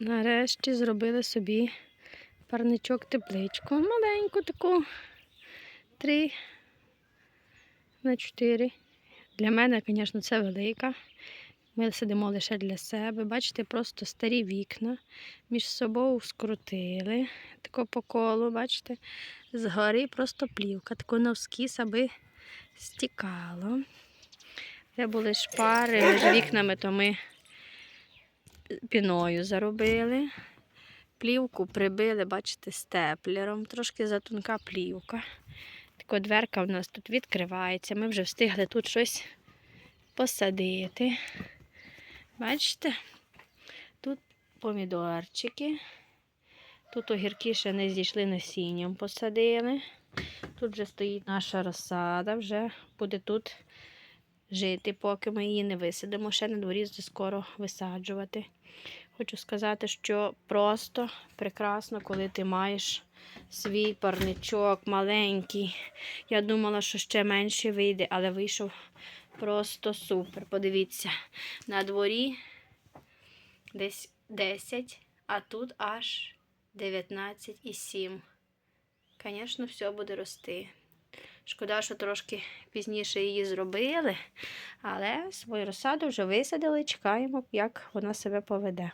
Нарешті зробили собі парничок тепличку. Маленьку таку. Три на чотири. Для мене, звісно, це велика. Ми сидимо лише для себе. Бачите, просто старі вікна між собою скрутили. Тако по колу, бачите, згори просто плівка, тако навскіс, аби стікало. Де були шпари між вікнами, то ми піною заробили. Плівку прибили, бачите, степлером. Трошки затонка плівка. Така дверка в нас тут відкривається. Ми вже встигли тут щось посадити. Бачите? Тут помідорчики. Тут огірки ще не зійшли насінням, посадили. Тут вже стоїть наша розсада, вже буде тут жити, поки ми її не висадимо. Ще на дворі скоро висаджувати. Хочу сказати, що просто прекрасно, коли ти маєш свій парничок маленький. Я думала, що ще менше вийде, але вийшов просто супер. Подивіться, на дворі десь 10, а тут аж 19,7. Звісно, все буде рости. Шкода, що трошки пізніше її зробили, але свою розсаду вже висадили, чекаємо, як вона себе поведе.